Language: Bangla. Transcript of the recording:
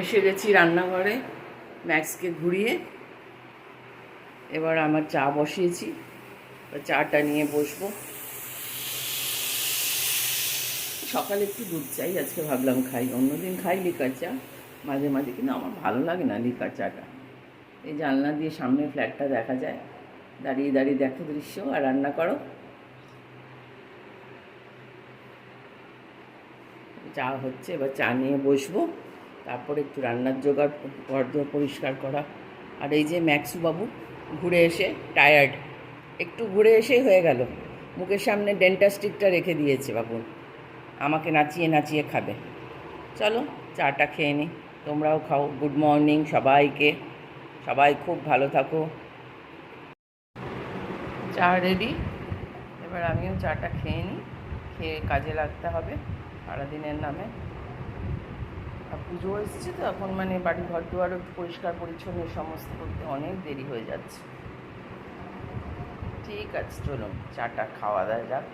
এসে গেছি রান্নাঘরে, ম্যাক্সকে ঘুরিয়ে। এবার আমার চা বসিয়েছি চাটা নিয়ে বসবো। সকালে একটু দুধ চাই, আজকে ভাবলাম খাই, অন্যদিন খাই লিকার চা। মাঝে মাঝে কিন্তু আমার ভালো লাগে না লিকার চাটা। এই জানলা দিয়ে সামনে ফ্ল্যাটটা দেখা যায়। দাঁড়িয়ে দাঁড়িয়ে দেখো দৃশ্য আর রান্না করো। চা হচ্ছে, এবার চা নিয়ে বসবো। তারপরে একটু রান্নার জোগাড় ঘর দুয়ার পরিষ্কার করা। আর এই যে ম্যাক্সু বাবু ঘুরে এসে টায়ার্ড একটু ঘুরে এসেই হয়ে গেল। মুখের সামনে ডেন্টাস্টিকটা রেখে দিয়েছে বাবু। আমাকে নাচিয়ে নাচিয়ে খাবে। চলো, চাটা খেয়ে নিই তোমরাও খাও। গুড মর্নিং সবাইকে। সবাই খুব ভালো থাকো। চা রেডি এবার আমিও চাটা খেয়ে নিই খেয়ে কাজে লাগতে হবে সারাদিনের নামে। পুজো এসছে তো, এখন মানে বাড়ি ঘর দুয়ারও পরিষ্কার পরিচ্ছন্ন সমস্ত করতে অনেক দেরি হয়ে যাচ্ছে। ঠিক আছে, চলুন চাটা খাওয়া দাওয়া যাক।